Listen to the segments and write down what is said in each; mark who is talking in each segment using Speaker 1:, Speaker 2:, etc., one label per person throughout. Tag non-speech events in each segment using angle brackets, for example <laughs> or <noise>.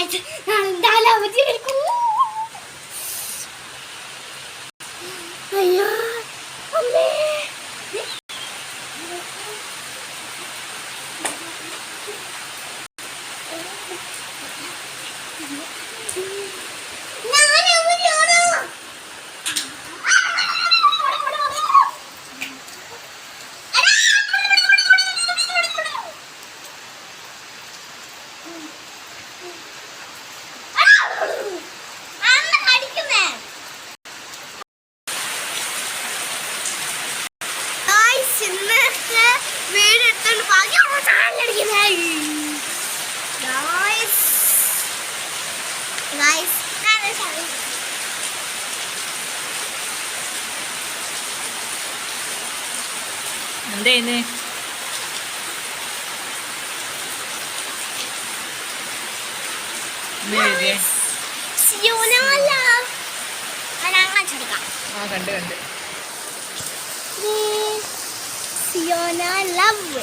Speaker 1: Guys നാളെ അവധി എടുക്കും അയ്യോ അമ്മേ ഞാൻ അവധിയാണോ അമ്മ കടിക്കുന്നേ ഗായ്സ് ഇന്നത്തെ വീട് എടുത്തോണ്ട് ബാക്കി അമ്മ ചാനലടിക്കുന്നേ ഗായ്സ് ഗായ്സ് ഞാൻ ചാനൽ
Speaker 2: എന്താ ചെയ്യുന്നേ എന്താ എഴുതിയേ
Speaker 1: സിയോനല്ല ഞാൻ
Speaker 2: ആ കണ്ട് കണ്ട്.
Speaker 1: സിയോന ലവ്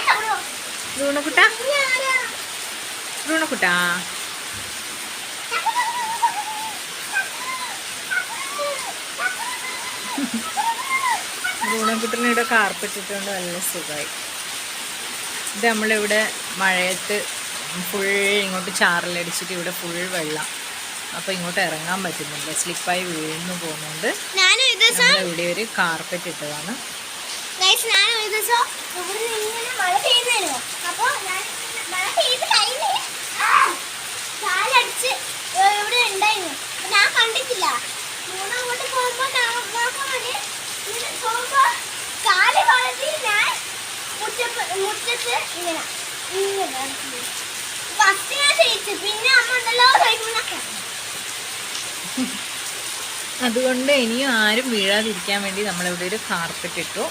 Speaker 1: റൂണക്കുട്ട
Speaker 2: ബ്രൂണക്കുട്ട ബ്രൂണക്കുട്ടനെ ഇവിടെ നല്ല സുഖമായി. ഇത് നമ്മളിവിടെ മഴയത്ത് ഫുൾ ഇങ്ങോട്ട് ചാറലടിച്ചിട്ട് ഇവിടെ ഫുൾ വെള്ളം. അപ്പോൾ ഇങ്ങോട്ട് ഇറങ്ങാൻ പറ്റുന്നില്ല. സ്ലിപ്പായി വീഴുന്നു പോകുന്നുണ്ട്.
Speaker 1: ഇവിടെ ഒരു
Speaker 2: കാർപ്പറ്റ് ഇട്ടതാണ്
Speaker 1: ഞാൻ ഇവിടെ ഇങ്ങനെ അപ്പോൾ ഞാൻ കാലടിച്ച് ഇവിടെ ഞാൻ മൂന്ന് അങ്ങോട്ട് ഞാൻ പിന്നെ അമ്മ ഉണ്ടല്ലോ <laughs>
Speaker 2: അതുകൊണ്ട് ഇനിയും ആരും വീഴാതിരിക്കാൻ വേണ്ടി നമ്മളിവിടെ ഒരു കാർപ്പറ്റ് ഇട്ടു.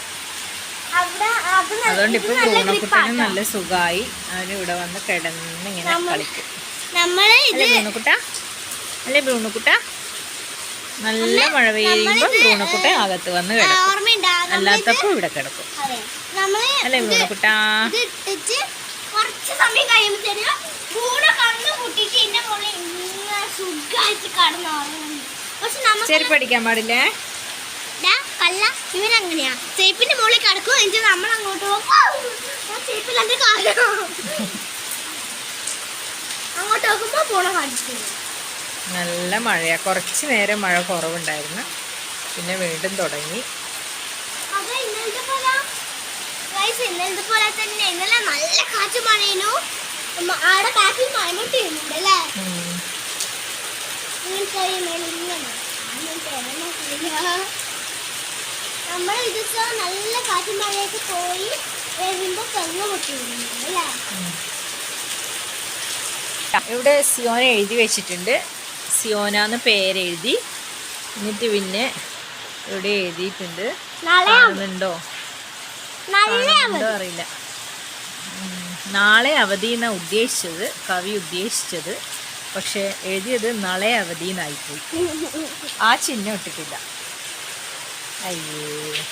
Speaker 2: അതുകൊണ്ട് ഇപ്പൊ
Speaker 1: ആട്ടോ.
Speaker 2: നല്ല സുഖമായി. അവന് ഇവിടെ വന്ന് കിടന്ന് ഇങ്ങനെ കളിക്കും.
Speaker 1: പൂണക്കുട്ട
Speaker 2: അല്ലേ
Speaker 1: പൂണക്കുട്ട
Speaker 2: ബ്രൂണക്കുട്ട? അല്ലേ ബ്രൂണക്കുട്ട? നല്ല മഴ പെയ്യുമ്പോ ബ്രൂണക്കുട്ട അകത്ത് വന്ന് കിടക്കും. അല്ലാത്തപ്പോ ഇവിടെ കിടക്കും. അല്ലേ ബ്രൂണക്കുട്ട?
Speaker 1: കുറച്ച് സമയം കഴിയുമ്പോഴത്തേനും കണ്ണു പൊട്ടിട്ട് എന്റെ മുകളിൽ സുഖമായിട്ട് കടന്നു പക്ഷെ നമുക്ക്
Speaker 2: ചെരുപ്പ് അടിക്കാൻ പാടില്ലേ?
Speaker 1: ദാ, കള്ള ഇവൻ അങ്ങനെയാ ചേപ്പിന്റെ മുകളിൽ കിടക്കും എന്നിട്ട് നമ്മൾ അങ്ങോട്ട് പോകും. ചേപ്പിൽ എന്റെ അങ്ങോട്ട് നോക്കുമ്പോ പോണ കാണിച്ചു
Speaker 2: നല്ല മഴയാ. കുറച്ച് നേരം മഴ കുറവുണ്ടായിരുന്നു. പിന്നെ വീണ്ടും തുടങ്ങി.
Speaker 1: ഇന്നലത്തെ പോലെ. തന്നെ. ഇന്നലെ നല്ല കാറ്റ് മഴയിനു ആടെ ബാക്കിൽ മഴമുട്ട് ചെയ്യുന്നുണ്ട് അല്ലേ?
Speaker 2: ഉം.
Speaker 1: ഇങ്ങനത്തെ ഈ നമ്മൾ ഇത് നല്ല കാറ്റും മഴയൊക്കെ പോയി വരുമ്പോ തെങ്ങ് പൊട്ടി അല്ലേ?
Speaker 2: ഇവിടെ സിയോന എഴുതി വെച്ചിട്ടുണ്ട്. സിയോന എന്ന് പേരെഴുതി. എന്നിട്ട് പിന്നെ ഇവിടെ എഴുതിയിട്ടുണ്ട്. കാണുന്നുണ്ടോ? കാണുന്നുണ്ടോ അറിയില്ല. നാളെ അവധി എന്നാണ് ഉദ്ദേശിച്ചത്. കവി ഉദ്ദേശിച്ചത്. പക്ഷെ എഴുതിയത് നാളെ അവധി എന്നായിപ്പോയി. ആ ചിഹ്നം ഇട്ടിട്ടില്ല. അയ്യേ?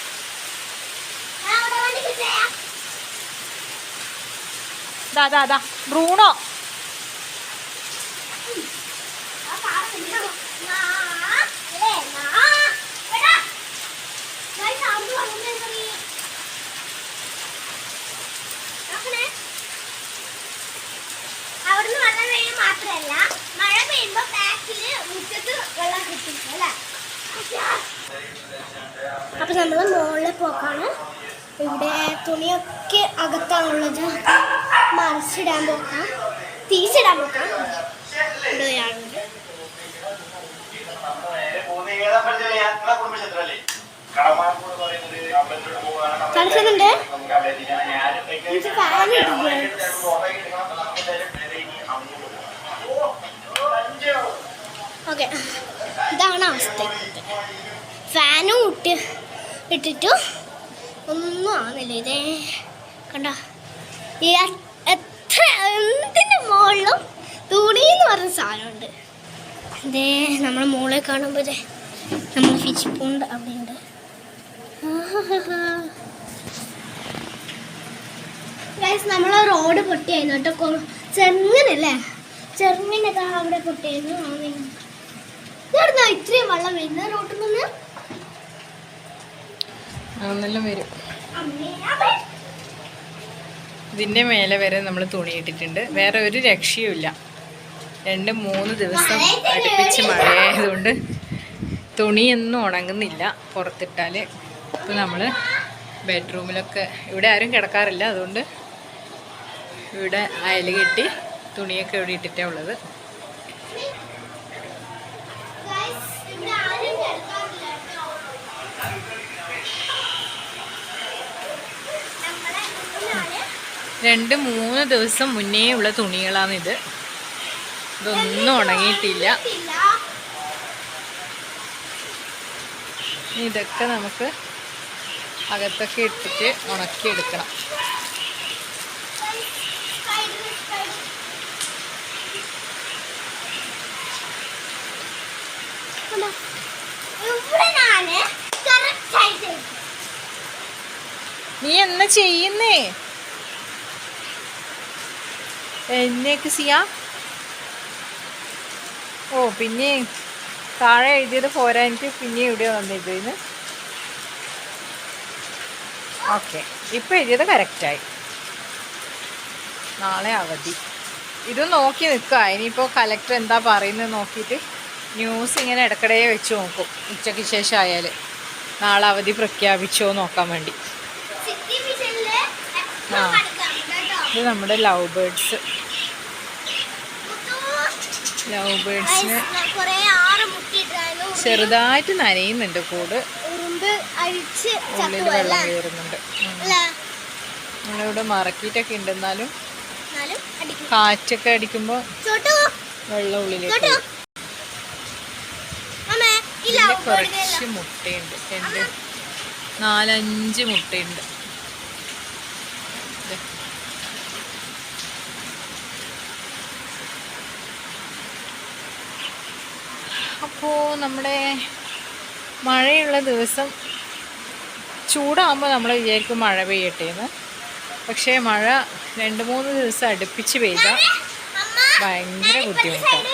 Speaker 2: ദാ ദാ ദാ. ബ്രൂണോ?
Speaker 1: അപ്പം നമ്മൾ മുകളിൽ പോക്കാണ്. ഇവിടെ തുണിയൊക്കെ അകത്താണുള്ളത്. മറിച്ചിടാൻ പോക്കാം. തിരിച്ചിടാൻ പോക്കാം. ഇവിടെ ഓക്കെ. ഇതാണ് അവസ്ഥ. ഫാനും ഇട്ട് ഇട്ടിട്ട്. ഒന്നും ആവുന്നില്ല ഇതേ. കണ്ട? ഈ എത്ര എന്തിന്റെ മുകളിലും തുണി എന്ന് പറഞ്ഞ സാധനമുണ്ട്. ഇതേ നമ്മളെ മോളെ കാണുമ്പോൾ ഇതേ നമ്മൾ ഫിഷ് പോണ്ട് അവിടെയുണ്ട് നമ്മൾ റോഡ് പൊട്ടിയായിരുന്നു കേട്ടോ. ചെറുങ്ങനല്ലേ ചെറുങ്ങനൊക്കെ അവിടെ പൊട്ടിയായിരുന്നു. ഇത്രയും വെള്ളം വരുന്നത്? റോഡിൽ നിന്ന്?
Speaker 2: അതെല്ലാം വരും? ഇതിന്റെ മേലെ വരെ നമ്മൾ തുണി ഇട്ടിട്ടുണ്ട്. വേറെ ഒരു രക്ഷയുമില്ല രണ്ട് മൂന്ന് ദിവസം അടുപ്പിച്ച് മഴയായതുകൊണ്ട് തുണിയൊന്നും ഉണങ്ങുന്നില്ല. പുറത്തിട്ടാൽ ഇപ്പോൾ നമ്മൾ ബെഡ്റൂമിലൊക്കെ ഇവിടെ ആരും കിടക്കാറില്ല. അതുകൊണ്ട് ഇവിടെ അയൽ കെട്ടി തുണിയൊക്കെ ഇവിടെ ഇട്ടിട്ടേ ഉള്ളത്
Speaker 1: Guys, ഇവിടെ ആരും കിടക്കാറില്ല കേട്ടോ. നമ്മളെ ഇതിലാണ്
Speaker 2: രണ്ട് മൂന്ന് ദിവസം മുന്നേ ഉള്ള തുണികളാണിത്. ഇതൊന്നും ഉണങ്ങിയിട്ടില്ല. ഇതൊക്കെ നമുക്ക് അകത്തൊക്കെ ഇട്ടിട്ട് ഉണക്കിയെടുക്കണം. നീ എന്നാ ചെയ്യുന്നേ? എന്നേക്ക് ചെയ്യാം. ഓ പിന്നെ താഴെ എഴുതിയത് പോരാ. എനിക്ക് പിന്നെ ഇവിടെ വന്നിരുന്നു ഓക്കെ. ഇപ്പം എഴുതിയത് കറക്റ്റായി നാളെ അവധി. ഇത് നോക്കി നിൽക്കുക ഇനിയിപ്പോൾ കലക്ടർ എന്താ പറയുന്നത് നോക്കിയിട്ട് ന്യൂസ് ഇങ്ങനെ ഇടക്കിടയെ വെച്ച് നോക്കും. ഉച്ചയ്ക്ക് ശേഷം ആയാൽ നാളെ അവധി പ്രഖ്യാപിച്ചോ നോക്കാൻ വേണ്ടി. ആ. ഇത് നമ്മുടെ ലവ് ബേർഡ്സ്. ലവ് ബേർഡ്സിന് ചെറുതായിട്ട് നനയുന്നുണ്ട് കൂട്. ഉള്ളിൽ വെള്ളം കയറുന്നുണ്ട്. നമ്മളിവിടെ മറക്കിയിട്ടൊക്കെ ഉണ്ട്. എന്നാലും കാറ്റൊക്കെ അടിക്കുമ്പോൾ
Speaker 1: ചോട്ടു?
Speaker 2: വെള്ളം ഉള്ളിലേക്ക് കുറച്ച് മുട്ടയുണ്ട്. രണ്ട് നാലഞ്ച് മുട്ടയുണ്ട്. അപ്പോ നമ്മുടെ മഴയുള്ള ദിവസം ചൂടാകുമ്പോൾ നമ്മൾ വിചാരിക്കും മഴ പെയ്യട്ടെ എന്ന് പക്ഷേ മഴ രണ്ട് മൂന്ന് ദിവസം അടുപ്പിച്ച്
Speaker 1: അമ്മ
Speaker 2: ഭയങ്കര ബുദ്ധിമുട്ടാണ്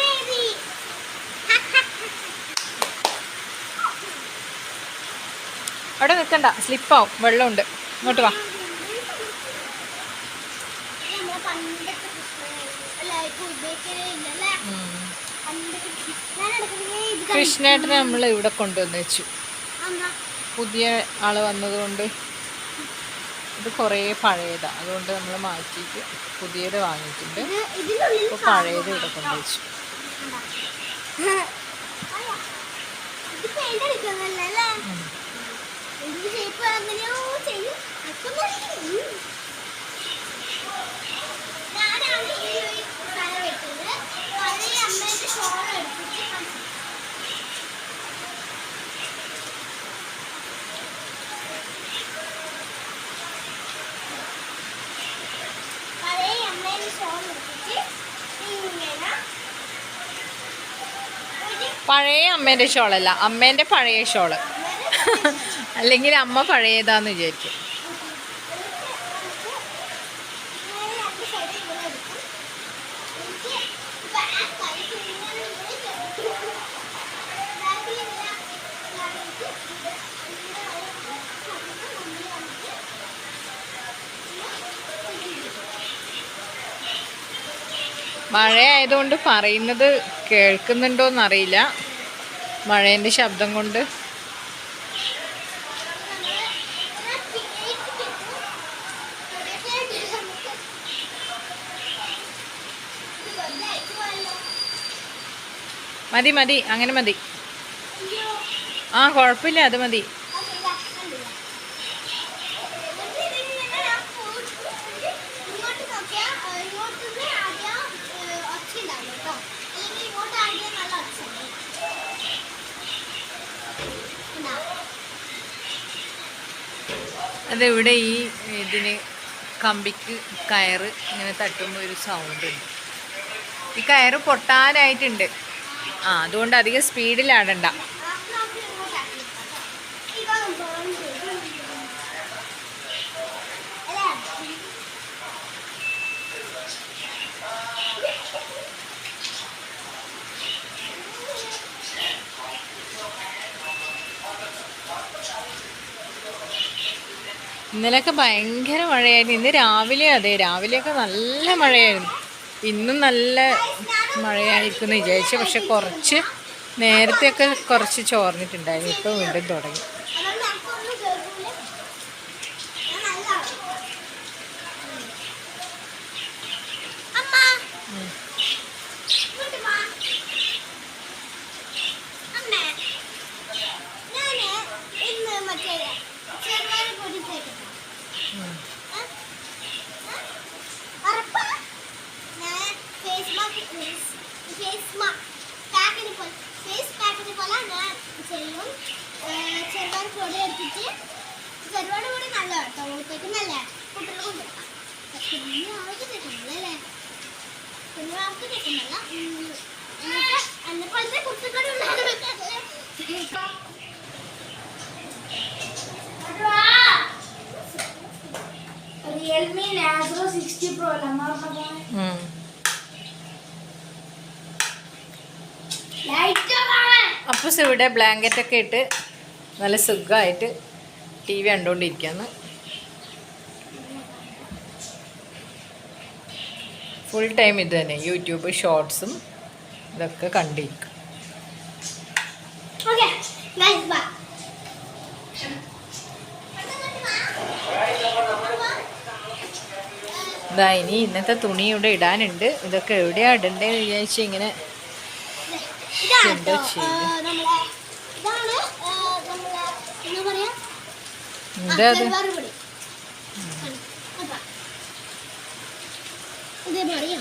Speaker 2: അവിടെ നിൽക്കണ്ട സ്ലിപ്പാവും വെള്ളമുണ്ട്. ഇങ്ങോട്ട് വാ
Speaker 1: ഇത് നമ്മളെ പണ്ടത്തെ കൃഷ്ണനായിരുന്നു. അല്ല, ഇപ്പൊ ഉപയോഗിക്കലേ ഇല്ലല്ലേ? പണ്ടത്തെ കൃഷ്ണ- ഞാൻ എടുക്കുന്നത് ഇത് കണ്ടു.
Speaker 2: കൃഷ്ണേട്ടനെ നമ്മൾ ഇവിടെ കൊണ്ടുവന്ന് വെച്ചു പുതിയ ആൾ വന്നതുകൊണ്ട് ഇത് കുറേ പഴയതാണ് അതുകൊണ്ട് നമ്മൾ മാറ്റിയിട്ട് പുതിയത് വാങ്ങിയിട്ടുണ്ട്.
Speaker 1: ഇത്
Speaker 2: ഇപ്പോൾ പഴയത് ഇവിടെ കൊണ്ടുവച്ചു.
Speaker 1: ഇത് പെയിന്റ് അടിക്കുന്നല്ലേ അല്ലേ എന്ത് ഷേപ്പ് എങ്ങനെയോ ചെയ്യും അതൊന്നും അറിയില്ല. ഞാനാണ് ഈ ഒരു സ്ഥലം വെച്ചത് പഴയ അമ്മേന്റെ ഷോൾ എടുത്തിട്ട് ക- പഴയ അമ്മേന്റെ ഷോൾ എടുത്തിട്ട് ഇങ്ങനെ ഒരു
Speaker 2: പഴയ അമ്മേന്റെ ഷോളല്ല അമ്മേന്റെ പഴയ ഷോൾ. അല്ലെങ്കിൽ അമ്മ പഴയതാന്ന് വിചാരിക്കും. മഴയായതുകൊണ്ട് പറയുന്നത് കേൾക്കുന്നുണ്ടോയെന്നറിയില്ല മഴേന്റെ ശബ്ദം കൊണ്ട്. മതി മതി അങ്ങനെ മതി. ആ കുഴപ്പമില്ല അത് മതി
Speaker 1: ഇങ്ങോട്ട് നോക്കിയാ ഇങ്ങോട്ട് ആദ്യം ഒച്ച ഉണ്ടാവും കേട്ടോ അല്ലെങ്കിൽ ഇങ്ങോട്ട് ആദ്യം നല്ല ഒച്ച ഉണ്ട്
Speaker 2: അതിവിടെ ഈ ഇതിന് കമ്പിക്ക് കയറ് ഇങ്ങനെ തട്ടുമ്പോൾ ഒരു സൗണ്ട് ഉണ്ട്. ഈ കയറ് പൊട്ടാനായിട്ടുണ്ട്. ആ അതുകൊണ്ട് അധികം സ്പീഡിലാടണ്ട ഇന്നലെയൊക്കെ ഭയങ്കര മഴയായിരുന്നു. ഇന്ന് രാവിലെ അതെ രാവിലെയൊക്കെ നല്ല മഴയായിരുന്നു. ഇന്നും നല്ല മഴയായിരിക്കും എന്ന് വിചാരിച്ചു. പക്ഷെ കുറച്ച് നേരത്തെയൊക്കെ കുറച്ച് ചോർന്നിട്ടുണ്ടായിരുന്നു. ഇപ്പോൾ വീണ്ടും തുടങ്ങി.
Speaker 1: പാക്കിന് പോലെ ഫേസ് പാക്കിന് പോലെ ഞാൻ ചെയ്യും. ചെറുപാട് പൊടി എടുത്തിട്ട് ചെറുപാട് കൂടി നല്ല കേട്ടോ. ഉടുത്തേക്ക് നല്ല കുട്ടികൾക്ക് കൊടുക്കാം പിന്നെ അവർക്ക് തരുന്നല്ലേ പിന്നെ അവർക്ക് തരുന്നല്ല എന്നിട്ട് എന്നെപ്പോലത്തെ കുട്ടികളുള്ള റിയൽമി നാസോ സിക്സ്റ്റി പ്രോ അല്ല?
Speaker 2: എന്ന്
Speaker 1: പറഞ്ഞ
Speaker 2: അപ്പൂസ് ഇവിടെ ബ്ലാങ്കറ്റൊക്കെ ഇട്ട് നല്ല സുഖമായിട്ട് ടി വി കണ്ടുകൊണ്ടിരിക്കുകയാണ് ഫുൾ ടൈം ഇത് തന്നെ. യൂട്യൂബ് ഷോർട്സും ഇതൊക്കെ കണ്ടിരിക്കും. ഇതാ ഇനി ഇന്നത്തെ തുണി ഇവിടെ ഇടാനുണ്ട്. ഇതൊക്കെ എവിടെയാണ് ഇടണ്ടേന്ന് വിചാരിച്ച് ഇങ്ങനെ
Speaker 1: ഇതാണ് നമ്മളെ ഇതാണ് നമ്മളെ എന്താ പറയാ? ഇതേപോലെ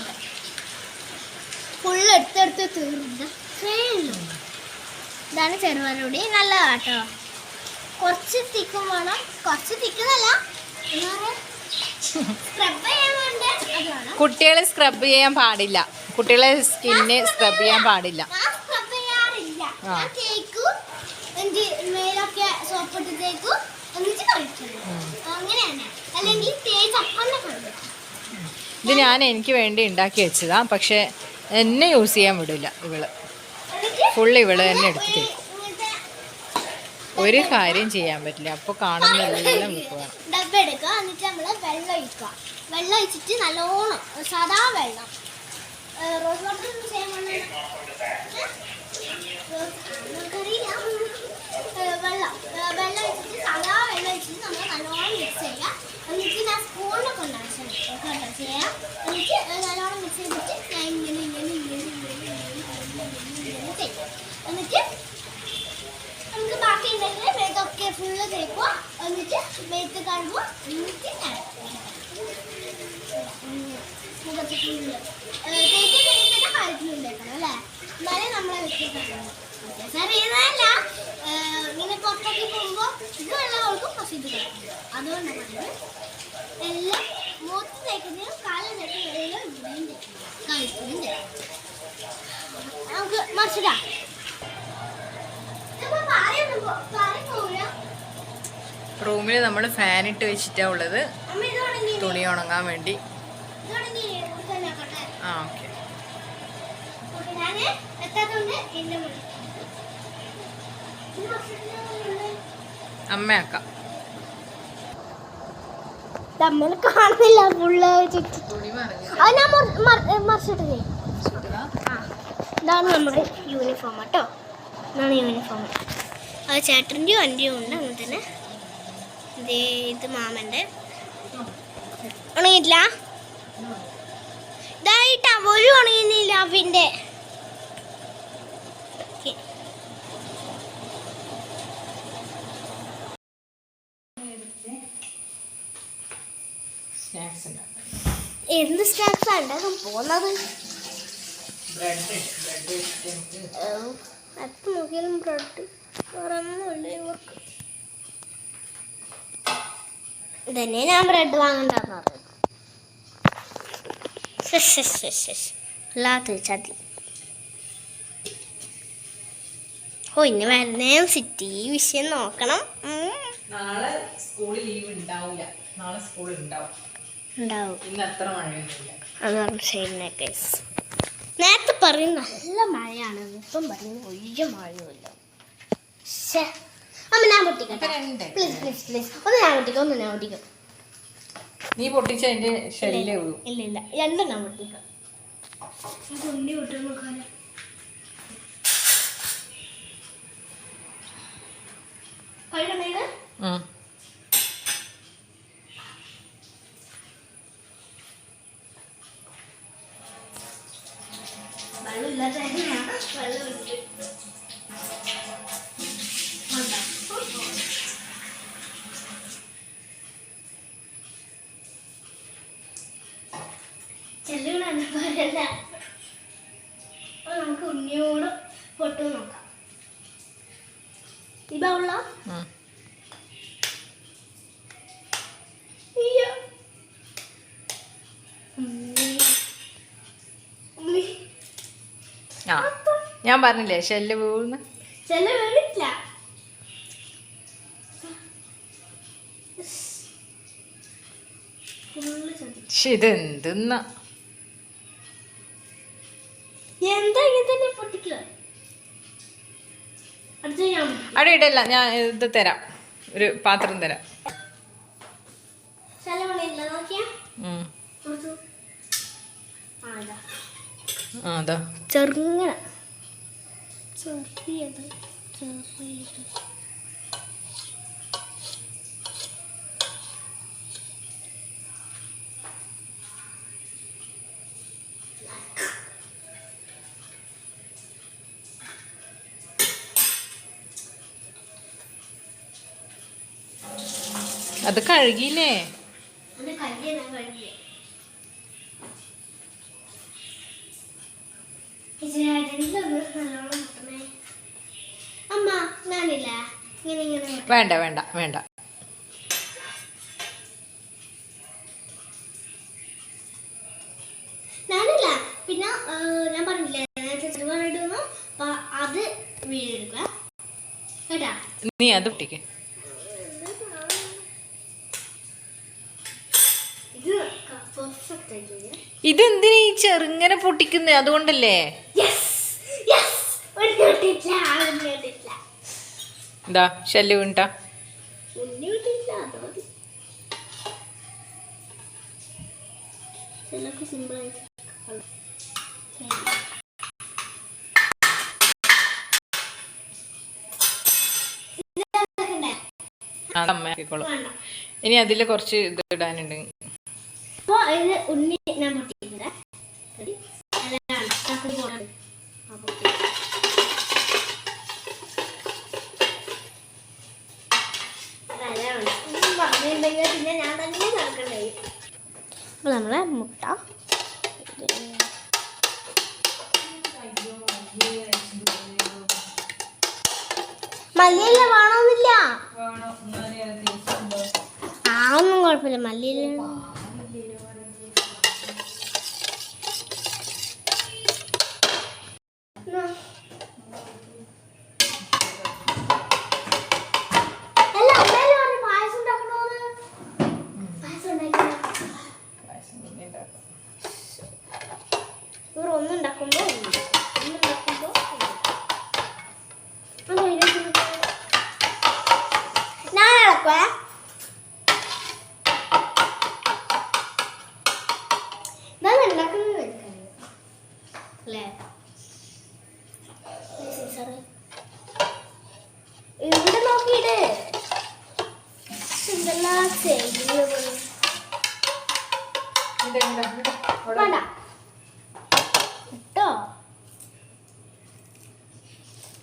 Speaker 1: ഫുള്ള് എടുത്തെടുത്ത് തീർന്ന ഇതാണ് ചെറുപാലുപൊടി നല്ല കേട്ടോ കുറച്ച് തിക്കും വേണം. കുറച്ച് തിക്കുന്നല്ല
Speaker 2: കുട്ടികളെ സ്ക്രബ് ചെയ്യാൻ പാടില്ല. കുട്ടികളെ സ്കിന്ന് സ്ക്രബ് ചെയ്യാൻ പാടില്ല.
Speaker 1: തേക്കും എന്ത് മേലൊക്കെ സോപ്പിട്ട് തേക്കും എന്നിട്ട് കഴിക്കുന്നു അങ്ങനെയാണ്. അല്ലെങ്കിൽ തേച്ച് അപ്പം കഴിക്കും
Speaker 2: ഇത് ഞാൻ എനിക്ക് വേണ്ടി ഉണ്ടാക്കി വെച്ചതാ. പക്ഷെ എന്നെ യൂസ് ചെയ്യാൻ വിടില്ല
Speaker 1: ഇവൾ.
Speaker 2: ഫുള്ള് ഇവൾ തന്നെ എടുത്ത്
Speaker 1: ഒരു-
Speaker 2: തേക്കും ഒരു കാര്യം ചെയ്യാൻ പറ്റില്ല. അപ്പോൾ കാണുന്നതെല്ലാം വിൽക്കുക
Speaker 1: ഡബ് എടുക്കുക എന്നിട്ട് നമ്മൾ വെള്ളം ഒഴിക്കുക. വെള്ളം ഒഴിച്ചിട്ട് നല്ലോണം സാധാ വെള്ളം. റോസ് വാട്ടർ നമുക്കറിയില്ല വെള്ളം വെള്ളം വെച്ചിട്ട് സാധാ വെള്ളം വെച്ചിട്ട് നമ്മൾ നല്ലോണം മിക്സ് ചെയ്യുക എന്നിട്ട് ഞാൻ സ്പൂണൊക്കെ ഉണ്ടാക്കണം കേട്ടോ ചെയ്യാം എന്നിട്ട് മിക്സ് ചെയ്തിട്ട് ഞാൻ ഇങ്ങനെ ഇങ്ങനെ ഇങ്ങനെ ഇങ്ങനെ ഇങ്ങനെ എന്നിട്ട് നമുക്ക് ബാക്കി ഉണ്ടെങ്കിൽ മേത്തൊക്കെ ഫുള്ള് തേക്കുക എന്നിട്ട് മേത്ത് കാണുമ്പോൾ എന്നിട്ട് മുഖത്ത് ഫുള്ള് തേക്ക് കഴിഞ്ഞിട്ട് അല്ലേ എന്നാലേ നമ്മളെ വ്യത്യാസം അറിയുന്നതല്ല ഇങ്ങനെ പുറത്തൊക്കെ പോകുമ്പോൾ ഇത് വെള്ളം കൊടുക്കും പക്ഷെ ഇത് പറഞ്ഞത് എല്ലാം മൂത്ത് തേക്കുന്നതിനും കാലം തേക്കുന്നതിനും ഇവിടെയും തേക്കണം. കഴുത്തിലും തേക്കണം. നമുക്ക് മറിച്ചിടാം.
Speaker 2: റൂമിൽ നമ്മൾ ഫാൻ ഇട്ട് വെച്ചിട്ടാ ഉള്ളത്. തുണി ഉണങ്ങാൻ വേണ്ടി.
Speaker 1: ഞാൻ എത്താത്തോണ്ട് എന്നെ അമ്മയാക്ക. ഇത് തമ്മിൽ കാണുന്നില്ല ഫുള്ള് അത് ഞാൻ മറി- മറി- മറിച്ചിട്ടില്ലേ? ഇതാണ് നമ്മുടെ യൂണിഫോം കേട്ടോ. ഇതാണ് യൂണിഫോം അത് ചേട്ടന്റെയും എന്റെയും ഉണ്ട് അങ്ങനെ തന്നെ. ദേ ഇത് മാമന്റെ. ഉണങ്ങിയിട്ടില്ല? ഇതായിട്ടാ ഒരു ഉണങ്ങുന്നില്ല
Speaker 2: അവിന്റെ.
Speaker 1: എന്ത് സ്നാക്സാണ് ഉണ്ടാക്കാൻ പോകുന്നത്? അത് നോക്കിയാലും ബ്രെഡ്. വേറെ ഇവർക്ക്. ഇതന്നെ ഞാൻ ബ്രെഡ് വാങ്ങണ്ടെന്ന് പറഞ്ഞു അല്ലാത്ത ചതി. ഓ ഇനി വരുന്നേം സിറ്റി വിഷയം നോക്കണം.
Speaker 2: നാളെ സ്കൂളിൽ ലീവ് ഉണ്ടാവില്ല നാളെ സ്കൂൾ ഉണ്ടാവും.
Speaker 1: ഉണ്ടാവും. അതാണ് ശരി കേസ്. നേരത്തെ പറയും നല്ല മഴയാണ്. ഇപ്പം പറയുന്നു ഒഴിയ മഴയുമില്ല. അമ്മ ഞാൻ പൊട്ടിക്കട്ടെ.
Speaker 2: രണ്ട്
Speaker 1: പ്ലീസ് പ്ലീസ് പ്ലീസ് ഒന്ന് ഞാൻ പൊട്ടിക്കാം ഒന്ന് ഞാൻ പൊട്ടിക്കാം
Speaker 2: നീ പൊട്ടിച്ച എന്റെ ശരീരേ ഉള്ളൂ
Speaker 1: ഇല്ല ഇല്ല. രണ്ടും ഞാൻ പൊട്ടിക്കാം. ഉണ്ണി നോക്കാലോ കഴിക്കണേ
Speaker 2: ഉം.
Speaker 1: വെള്ളമില്ലാത്ത എങ്ങനെയാണ് വെള്ളം ഒഴിച്ച്.
Speaker 2: ഞാൻ പറഞ്ഞില്ലേ ഷെല്ല് വീഴുന്നു.
Speaker 1: ചില വീണില്ല
Speaker 2: പക്ഷെ ഇതെന്തെന്നാ. അവിടെ ഇടല്ല ഞാൻ ഇത് തരാം. ഒരു പാത്രം തരാം.
Speaker 1: ചെറുങ്ങനെ. ചെറിയത് ചെറിയത്
Speaker 2: അത് കഴുകിയില്ലേ
Speaker 1: കല്യാണ കഴിഞ്ഞേ നല്ലോണം മുട്ടണേ അമ്മ ഞാനില്ല ഇങ്ങനെ ഇങ്ങനെ മുട്ട.
Speaker 2: വേണ്ട വേണ്ട വേണ്ട.
Speaker 1: ഞാനില്ല. പിന്നെ ആ, ഞാൻ പറഞ്ഞില്ലേ നേരത്തെ ചെറുപാടിടുന്നു അപ്പൊ അത് വീടെടുക്കുക കേട്ടാ?
Speaker 2: നീ അത് പൊട്ടിക്ക്. ഇതെന്തിനാ ഈ ചെറുങ്ങനെ പൊട്ടിക്കുന്നത് അതുകൊണ്ടല്ലേ
Speaker 1: യെസ് യെസ് ഒരു കേട്ടിട്ടില്ല ഒരു കേട്ടിട്ടില്ല
Speaker 2: എന്താ ഷെല്ല് വീണിട്ടാ
Speaker 1: ഉണ്ണി വിട്ടില്ല അതോ മതി ചിലർക്ക് സിമ്പിൾ ആയിട്ട്
Speaker 2: അത് ശല്യം
Speaker 1: ഉണ്ടാ.
Speaker 2: ഇനി അതിൽ കുറച്ച് ഇത് ഇടാനുണ്ട്.
Speaker 1: ഉണ്ണി ഞാൻ പൊട്ടിക്കുന്നത് Ready? അതാണ്. ചക്കര പോണത്. ആ, പൊട്ടി. അതാണ്. ഒന്നും പറഞ്ഞിട്ടുണ്ടെങ്കിൽ പിന്നെ ഞാൻ തന്നെ നടക്കണ്ടേ അപ്പൊ നമ്മളെ മുട്ട മല്ലിയില വേണമെന്നില്ല ആ ഒന്നും കുഴപ്പമില്ല. മല്ലിയില അല്ല ഇട്ടോ?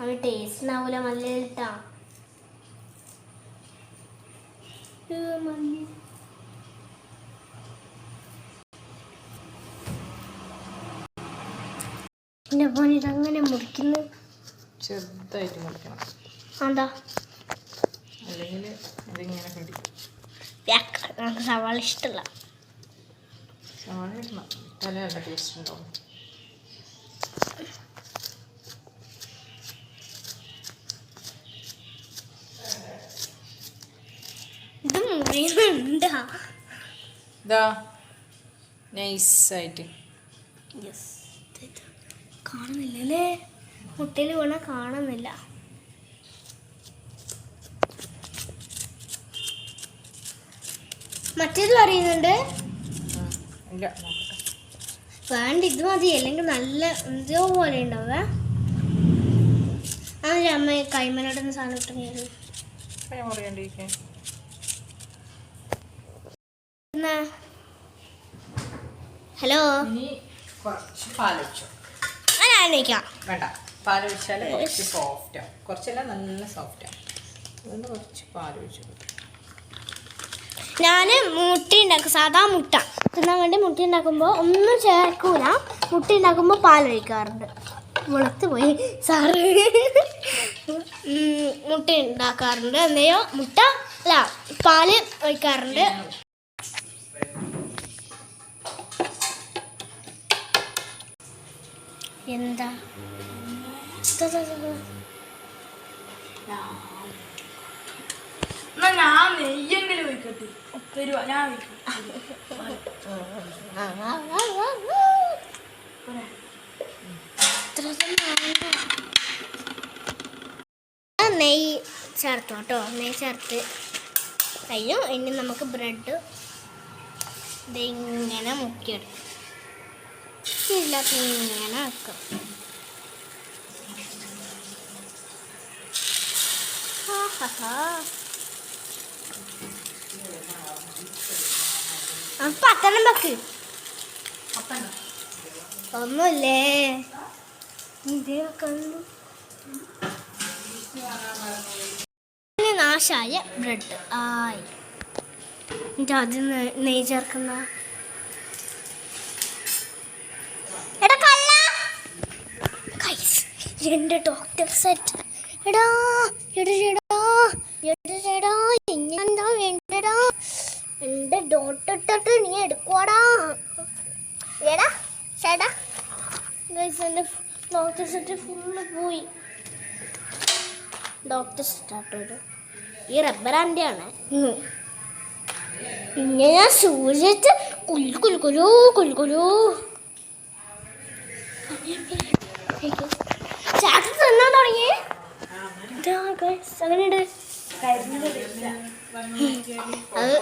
Speaker 1: അത് ടേസ്റ്റ് ഉണ്ടാവൂല മല്ലിട്ടാ മല്ലി. എന്റെ പോണി അങ്ങനെ മുറിക്കുന്നു.
Speaker 2: ചെറുതായിട്ട് മുറിക്കണം.
Speaker 1: എന്താ
Speaker 2: അല്ലെങ്കിൽ ഇതിങ്ങനെ പിടിക്കും
Speaker 1: യാക്ക്, നമുക്ക് സവാള ഇഷ്ടമല്ല
Speaker 2: സവാള ഇടണം തല നല്ല ടേസ്റ്റ് ഉണ്ടാവും.
Speaker 1: ഇത് മുറിയുന്നുണ്ടാ
Speaker 2: ഇതാ. നൈസായിട്ട്.
Speaker 1: യെസ് കാണുന്നില്ലല്ലേ? മുട്ടയിൽ വീണ കാണുന്നില്ല. മറ്റേത് പറയുന്നുണ്ട്. വേണ്ട ഇത് മതി. അല്ലെങ്കിൽ നല്ല എന്തോ പോലെ ഉണ്ടാവുക. അതല്ലേ അമ്മ കൈമലോടുന്ന സാധനം
Speaker 2: ഇട്ട്
Speaker 1: ഹലോ? ആ
Speaker 2: വേണ്ട. പാലൊഴിച്ചാൽ കുറച്ച് സോഫ്റ്റാവും കുറച്ചല്ല നല്ല സോഫ്റ്റാവും അതുകൊണ്ട് കുറച്ച് പാലൊഴിച്ചു
Speaker 1: ഞാൻ മുട്ട ഉണ്ടാക്കും സാധാ മുട്ട. തിന്നാൻ വേണ്ടി മുട്ട ഉണ്ടാക്കുമ്പോൾ ഒന്നും ചേർക്കൂല. മുട്ട ഉണ്ടാക്കുമ്പോൾ പാലൊഴിക്കാറുണ്ട് വെളുത്ത് പോയി. സാറ് മുട്ട ഉണ്ടാക്കാറുണ്ട്. എന്തെയോ മുട്ട അല്ല പാൽ ഒഴിക്കാറുണ്ട്. എന്താ.
Speaker 3: എന്നാ ഞാൻ നെയ്യെങ്കിലും ഒഴിക്കട്ടെ. തരുവാ ഞാൻ
Speaker 1: നെയ്യ് ചേർത്തു കേട്ടോ? നെയ്യ് ചേർത്ത് കഴിഞ്ഞു ഇനി നമുക്ക് ബ്രെഡ് ഇതിങ്ങനെ മുക്കിയെടുക്കും. ഇല്ലാത്ത ഇങ്ങനെ വെക്കാം. ആഹാ ആ പത്തെണ്ണം വെക്ക്. ഒന്നുമില്ലേ? ഇതേ ഇനി നാശായ ബ്രെഡ്. ആയി. എന്നിട്ട് ആദ്യം നെയ് ചേർക്കുന്ന. രണ്ട് ഡോക്ടർ സെറ്റ് എടാ എടാ. ഇഞ്ഞെന്താ വേണ്ടടാ? എന്റെ ഡോട്ട് ഇട്ടിട്ട് നീ എടുക്കുവാടാ. എടാ ചേടാ എന്റെ ഡോക്ടർ സെറ്റ് ഫുള്ള് പോയി. ഡോക്ടർ സ്റ്റാർട്ട് ചെയ്തു ഈ റബ്ബർ ആണ് പിന്നെ ഞാൻ സൂചിച്ച് കുലു കുലു കുലു. കുലു കുലു ചാട്ട തിന്നാൻ തുടങ്ങി ഇതാ അത്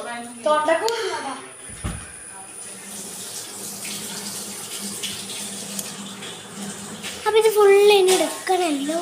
Speaker 1: അപ്പൊ ഇത് ഫുള്ള് ഇനി എടുക്കണല്ലോ.